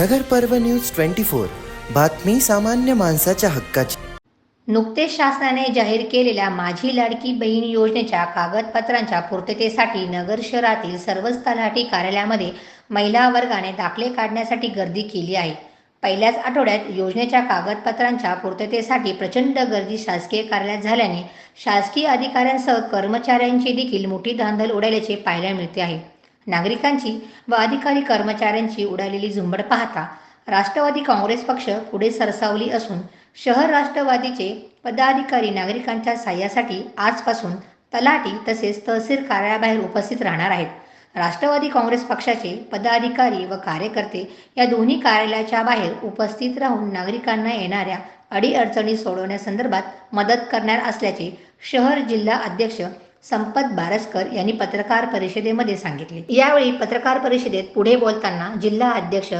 नगर पर्व news twenty four. बातमी सामान्य माणसाच्या हक्काची. नुकतेच शासनाने जाहीर केलेल्या माझी लाडकी बहीण योजनेच्या कागदपत्रांच्या पूर्ततेसाठी नगर शहरातील सर्वच तलाठी कार्यालयामध्ये महिला वर्गाने दाखले काढण्यासाठी गर्दी केली आहे. पहिल्याच आठवड्यात योजनेच्या कागदपत्रांच्या पूर्ततेसाठी प्रचंड गर्दी शासकीय कार्यालयात झाल्याने शासकीय अधिकाऱ्यांसह कर्मचाऱ्यांची देखील मोठी धांदल उडाल्याचे पाहायला मिळते आहे. नागरिकांची व अधिकारी कर्मचाऱ्यांची उडालेली झुंबड पाहता राष्ट्रवादी काँग्रेस पक्ष पुढे सरसावली असून शहर राष्ट्रवादीचे पदाधिकारी नागरिकांच्या साह्यासाठी आजपासून तलाठी तसेच तहसील कार्यालयाबाहेर उपस्थित राहणार आहेत. राष्ट्रवादी काँग्रेस पक्षाचे पदाधिकारी व कार्यकर्ते या दोन्ही कार्यालयाच्या बाहेर उपस्थित राहून नागरिकांना येणाऱ्या अडीअडचणी सोडवण्यासंदर्भात मदत करणार असल्याचे शहर जिल्हा अध्यक्ष संपत बारसकर यांनी पत्रकार परिषदेमध्ये सांगितले. यावेळी पत्रकार परिषदेत पुढे बोलताना जिल्हा अध्यक्ष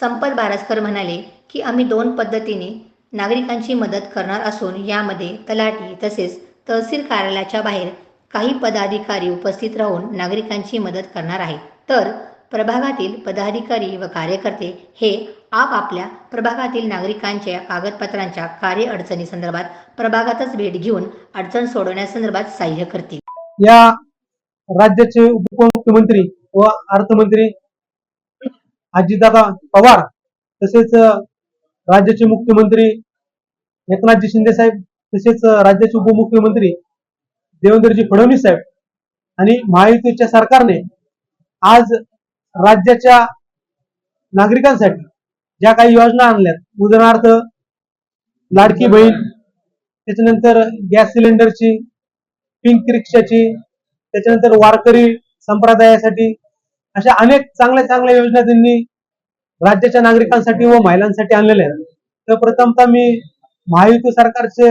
संपत बारसकर म्हणाले की आम्ही दोन पद्धतीने नागरिकांची मदत करणार असून यामध्ये तलाठी तसेच तहसील कार्यालयाच्या बाहेर काही पदाधिकारी उपस्थित राहून नागरिकांची मदत करणार आहे तर प्रभागातील पदाधिकारी व कार्यकर्ते हे आपापल्या प्रभागातील नागरिकांच्या कागदपत्रांच्या कार्य अडचणी संदर्भात प्रभागातच भेट घेऊन अडचण सोडवण्यासंदर्भात सहाय्य करतील. या राज्याचे उपमुख्यमंत्री व अर्थमंत्री अजितदादा पवार तसेच राज्याचे मुख्यमंत्री एकनाथजी शिंदे साहेब तसेच राज्याचे उपमुख्यमंत्री देवेंद्रजी फडणवीस साहेब आणि महायुतीच्या सरकारने आज राज्याच्या नागरिकांसाठी ज्या काही योजना आणल्यात उदाहरणार्थ लाडकी बहीण त्याच्यानंतर गॅस सिलेंडरची पिंक रिक्षाची त्याच्यानंतर वारकरी संप्रदायासाठी अशा अनेक चांगल्या चांगल्या योजना त्यांनी राज्याच्या नागरिकांसाठी व महिलांसाठी आणलेल्या आहेत. तर प्रथमतः मी महायुती सरकारचे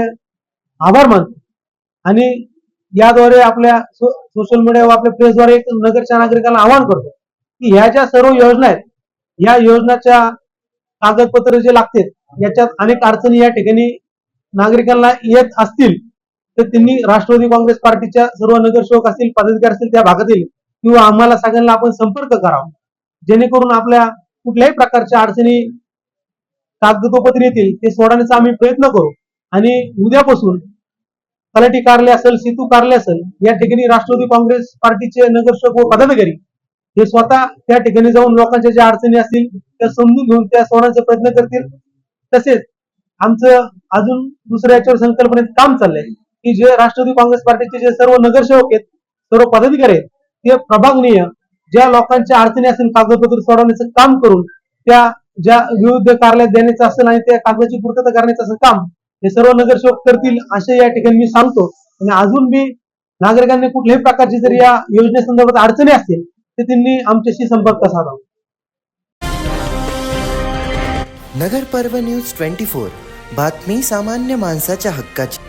आभार मानतो. आणि याद्वारे आपल्या सोशल मीडिया व आपल्या प्रेसद्वारे एक नगरच्या नागरिकांना आवाहन करतो. की ह्या ज्या सर्व योजना आहेत या योजनाच्या कागदपत्र जे लागते याच्यात अनेक अडचणी या ठिकाणी नागरिकांना येत असतील तर त्यांनी राष्ट्रवादी काँग्रेस पार्टीच्या सर्व नगरसेवक असतील पदाधिकारी असतील त्या भागातील किंवा आम्हाला सगळ्यांना आपण संपर्क करावा. जेणेकरून आपल्या कुठल्याही प्रकारच्या अडचणी कागदोपत्र येतील ते सोडवण्याचा आम्ही प्रयत्न करू. आणि उद्यापासून तलाठी कार्यालय असेल सेतू कार्यालय असेल या ठिकाणी राष्ट्रवादी काँग्रेस पार्टीचे नगरसेवक व पदाधिकारी हे स्वतः त्या ठिकाणी जाऊन लोकांच्या ज्या अडचणी असतील त्या समजून घेऊन त्या सोडवण्याचा प्रयत्न करतील. तसेच आमचं अजून दुसऱ्या याच्यावर संकल्पनेत काम चाललंय की जे राष्ट्रवादी काँग्रेस पार्टीचे जे सर्व नगरसेवक आहेत सर्व पदाधिकारी आहेत ते प्रभागनीय ज्या लोकांच्या अडचणी असतील कागदपत्र सोडवण्याचं काम करून त्या ज्या विविध कार्यालयात देण्याचं असेल आणि त्या कागदाची पूर्तता करण्याचं असं काम हे सर्व नगरसेवक करतील असे या ठिकाणी मी सांगतो. आणि अजून मी नागरिकांनी कुठल्याही प्रकारची जर या योजनेसंदर्भात अडचणी असतील तर त्यांनी आमच्याशी संपर्क साधावा. नगर पर्व न्यूज ट्वेंटी फोर. बातमी सामान्य माणसाच्या हक्काची.